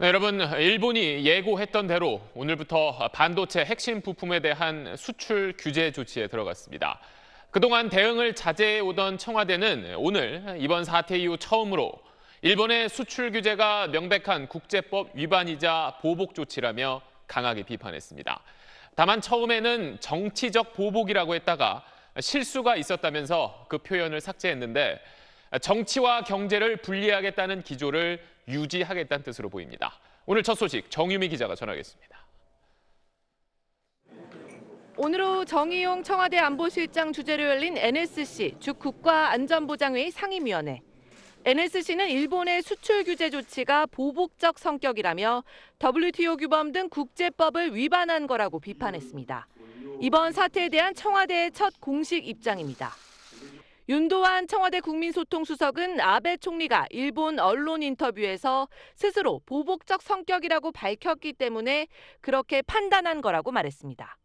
네, 여러분, 일본이 예고했던 대로 오늘부터 반도체 핵심 부품에 대한 수출 규제 조치에 들어갔습니다. 그동안 대응을 자제해 오던 청와대는 오늘 이번 사태 이후 처음으로 일본의 수출 규제가 명백한 국제법 위반이자 보복 조치라며 강하게 비판했습니다. 다만 처음에는 정치적 보복이라고 했다가 실수가 있었다면서 그 표현을 삭제했는데 정치와 경제를 분리하겠다는 기조를 유지하겠다는 뜻으로 보입니다. 오늘 첫 소식 정유미 기자가 전하겠습니다. 오늘 오후 정의용 청와대 안보실장 주재로 열린 NSC 주 국가안전보장회의 상임위원회. NSC는 일본의 수출 규제 조치가 보복적 성격이라며 WTO 규범 등 국제법을 위반한 거라고 비판했습니다. 이번 사태에 대한 청와대의 첫 공식 입장입니다. 윤도환 청와대 국민소통수석은 아베 총리가 일본 언론 인터뷰에서 스스로 보복적 성격이라고 밝혔기 때문에 그렇게 판단한 거라고 말했습니다.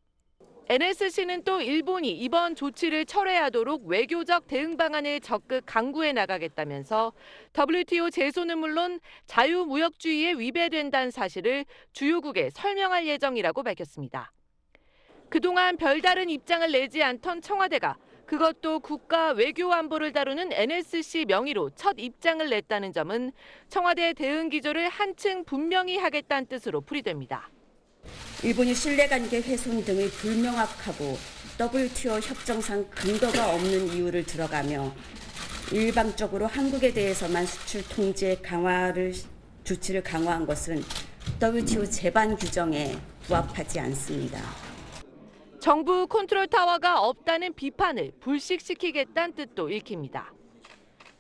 NSC는 또 일본이 이번 조치를 철회하도록 외교적 대응 방안을 적극 강구해 나가겠다면서 WTO 제소는 물론 자유무역주의에 위배된다는 사실을 주요국에 설명할 예정이라고 밝혔습니다. 그동안 별다른 입장을 내지 않던 청와대가 그것도 국가 외교 안보를 다루는 NSC 명의로 첫 입장을 냈다는 점은 청와대 대응 기조를 한층 분명히 하겠다는 뜻으로 풀이됩니다. 일본이 신뢰관계 훼손 등의 불명확하고 WTO 협정상 근거가 없는 이유를 들어가며 일방적으로 한국에 대해서만 수출 통제 강화를 조치를 강화한 것은 WTO 제반 규정에 부합하지 않습니다. 정부 컨트롤 타워가 없다는 비판을 불식시키겠다는 뜻도 읽힙니다.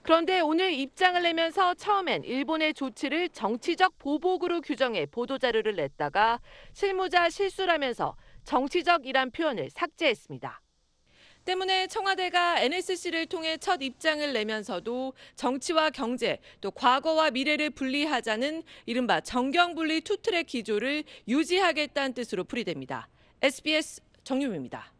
그런데 오늘 입장을 내면서 처음엔 일본의 조치를 정치적 보복으로 규정해 보도자료를 냈다가 실무자 실수라면서 정치적이란 표현을 삭제했습니다. 때문에 청와대가 NSC를 통해 첫 입장을 내면서도 정치와 경제 또 과거와 미래를 분리하자는 이른바 정경분리 투트랙 기조를 유지하겠다는 뜻으로 풀이됩니다. SBS 정유미입니다.